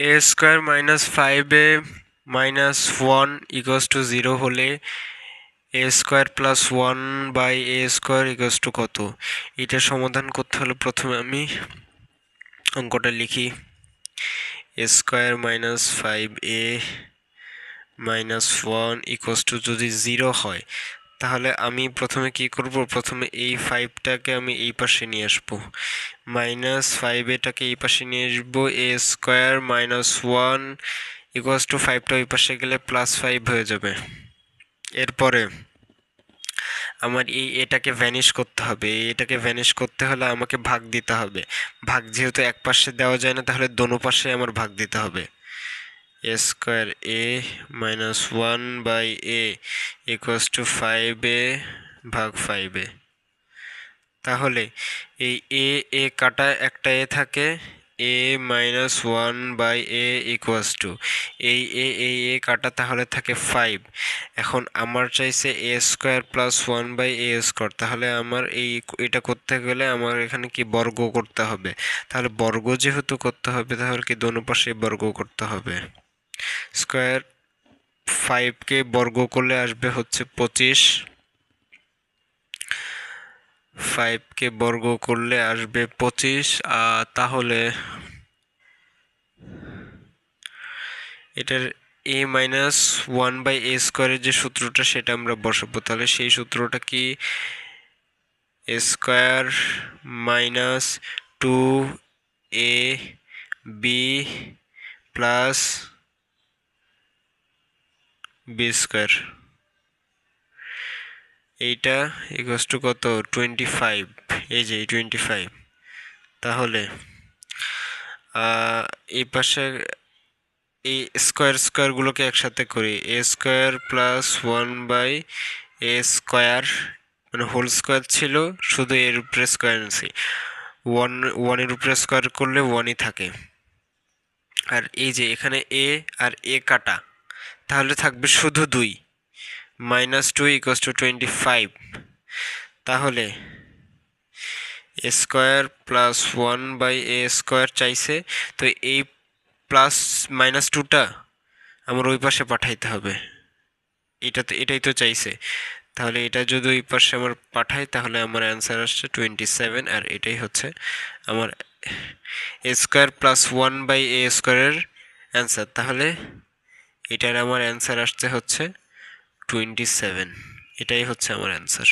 A square minus five A minus one equals two zero হলে A square plus one by A square equals two কত? এটা সমাধান করতে হলে প্রথমে আমি অঙ্কটা লিখি। A square minus five A minus one equals two যদি জিরো হয় তাহলে আমি প্রথমে কি করব? প্রথমে এই ফাইভটাকে আমি এই পাশে নিয়ে আসব। মাইনাস ফাইভ এটাকে এই পাশে নিয়ে আসব। A square minus one equals two ফাইভটা ওই পাশে গেলে প্লাস ফাইভ হয়ে যাবে। এরপরে আমার এই এটাকে ভ্যানিশ করতে হবে। এটাকে ভ্যানিশ করতে হলে আমাকে ভাগ দিতে হবে। ভাগ যেহেতু এক পাশে দেওয়া যায় না, তাহলে দোনো পাশে আমার ভাগ দিতে হবে। Square A minus one by A equals two five A ভাগ ফাইভ তাহলে এই এ এ কাটা একটা এ থাকে A minus one by A equals two এই এ এই এ কাটা তাহলে থাকে ফাইভ এখন আমার চাইছে A square plus one by A square তাহলে আমার এই এটা করতে গেলে আমার এখানে কি বর্গ করতে হবে? তাহলে বর্গ যেহেতু করতে হবে, তাহলে কি দোনো পাশে বর্গ করতে হবে? স্কোয়ার ফাইভকে বর্গ করলে আসবে হচ্ছে পঁচিশ। ফাইভকে বর্গ করলে আসবে পঁচিশ তাহলে এটার A minus one by A স্কোয়ারের যে সূত্রটা সেটা আমরা বসাবো। তাহলে সেই সূত্রটা কি? Square minus two A B plus B square এইটা ইকোয়াস টু কত? টোয়েন্টি ফাইভ এই যে টোয়েন্টি ফাইভ তাহলে এই পাশে এই স্কোয়ার স্কোয়ারগুলোকে একসাথে করি। A square plus one by A square মানে হোল স্কোয়ার ছিল, শুধু এর উপরে স্কোয়ার আনছি ওয়ান ওয়ানের উপরে স্কোয়ার করলে ওয়ানই থাকে। আর এই যে, এখানে এ আর এ কাটা। তাহলে থাকবে শুধু দুই। Minus two equals two twenty five তাহলে square plus one by A square চাইছে। তো এই প্লাস মাইনাস টুটা আমার ওই পাশে পাঠাইতে হবে। এটা তো এটাই তো চাইছে। তাহলে এটা যদি ওই পাশে আমার পাঠাই তাহলে আমার অ্যান্সার আসছে টোয়েন্টি সেভেন আর এটাই হচ্ছে আমার A square plus one by A স্কোয়ারের অ্যান্সার তাহলে এটার আমার অ্যান্সার আসছে হচ্ছে টোয়েন্টি সেভেন এটাই হচ্ছে আমার অ্যান্সার